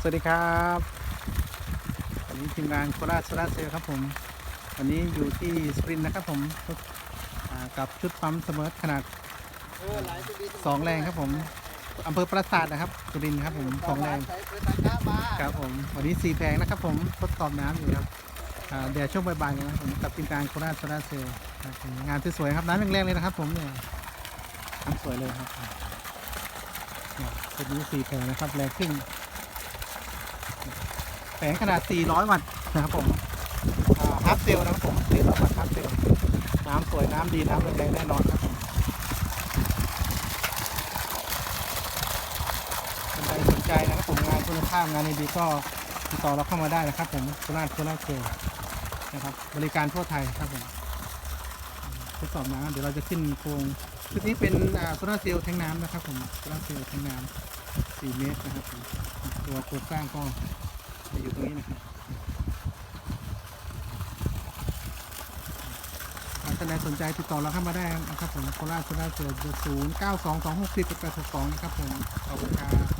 สวัสดีครับวันนี้ทีมงานโคราชโซลาเซลครับผม วันนี้อยู่ที่สปรินต์นะครับผมกับชุดปั๊มเสมอขนาดสองแรงครับผมอำเภอปราสาทนะครับสุรินทร์ครับผมสองแรงครับผมวันนี้สี่แผงนะครับผมทดสอบน้ำอยู่ครับเดี๋ยวช่วงบ่ายๆนะครับผมกับทีมงานโคราชโซลาเซลงานสวยๆครับน้ำแรงๆเลยนะครับผมเนี่ยน้ำสวยเลยครับเนี่ยชุดนี้สี่แผงนะครับแรงครึ่ง แผงขนาด 400 วัตต์นะครับผมฮับเซลนะครับผม400วัตต์ฮับเซลน้ำสวยน้ำดีน้ำแรงแน่นอนครับผมท่านใดสนใจนะครับผมงานคุณภาพงานดีก็ติดต่อเราเข้ามาได้นะครับ ผมโคราชโคราชเซลนะครับ บริการทั่วไทยครับผมทดสอบน้ำเดี๋ยวเราจะขึ้นโครงชุดนี้เป็นโซลาเซลล์แทงน้ำนะครับผมโซลาเซลล์แทงน้ำ4เมตรนะครับตัวโครงสร้างก็ จะอยู่ตรงนี้นะครับท่านใดสนใจติดต่อเราเข้ามาได้นะครับผมโคราชโคราชเจอศูนย์เก้าสองสองหกสิบแปดหกสองนะครับผมขอบคุณครับ